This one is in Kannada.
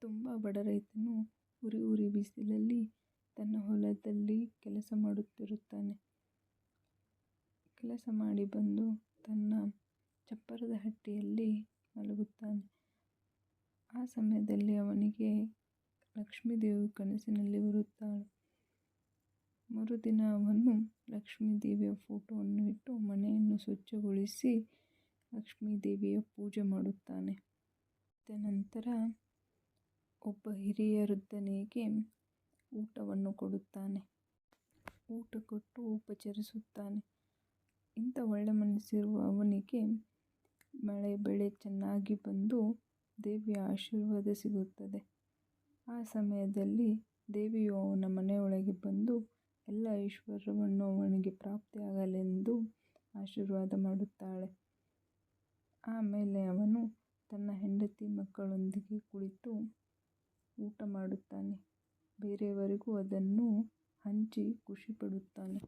ತುಂಬ ಬಡ ರೈತನು ಉರಿ ಉರಿ ಬಿಸಿಲಲ್ಲಿ ತನ್ನ ಹೊಲದಲ್ಲಿ ಕೆಲಸ ಮಾಡುತ್ತಿರುತ್ತಾನೆ. ಕೆಲಸ ಮಾಡಿ ಬಂದು ತನ್ನ ಚಪ್ಪರದ ಹಟ್ಟಿಯಲ್ಲಿ ಮಲಗುತ್ತಾನೆ. ಆ ಸಮಯದಲ್ಲಿ ಅವನಿಗೆ ಲಕ್ಷ್ಮೀದೇವಿ ಕನಸಿನಲ್ಲಿ ಬರುತ್ತಾಳೆ. ಮರುದಿನ ಅವನು ಲಕ್ಷ್ಮೀದೇವಿಯ ಫೋಟೋವನ್ನು ಇಟ್ಟು ಮನೆಯನ್ನು ಸ್ವಚ್ಛಗೊಳಿಸಿ ಲಕ್ಷ್ಮೀದೇವಿಯ ಪೂಜೆ ಮಾಡುತ್ತಾನೆ. ತದನಂತರ ಒಬ್ಬ ಹಿರಿಯ ವೃದ್ಧನಿಗೆ ಊಟವನ್ನು ಕೊಡುತ್ತಾನೆ. ಊಟ ಕೊಟ್ಟು ಉಪಚರಿಸುತ್ತಾನೆ. ಇಂಥ ಒಳ್ಳೆ ಮನಸ್ಸಿರುವ ಅವನಿಗೆ ಮಳೆ ಬೆಳೆ ಚೆನ್ನಾಗಿ ಬಂದು ದೇವಿಯ ಆಶೀರ್ವಾದ ಸಿಗುತ್ತದೆ. ಆ ಸಮಯದಲ್ಲಿ ದೇವಿಯು ಅವನ ಮನೆಯೊಳಗೆ ಬಂದು ಎಲ್ಲ ಐಶ್ವರ್ಯವನ್ನು ಅವನಿಗೆ ಪ್ರಾಪ್ತಿಯಾಗಲೆಂದು ಆಶೀರ್ವಾದ ಮಾಡುತ್ತಾಳೆ. ಆಮೇಲೆ ಅವನು ತನ್ನ ಹೆಂಡತಿ ಮಕ್ಕಳೊಂದಿಗೆ ಕುಳಿತು ಊಟ ಮಾಡುತ್ತಾನೆ ಬೇರೆಯವರಿಗೂ ಅದನ್ನು ಹಂಚಿ ಖುಷಿಪಡುತ್ತಾನೆ.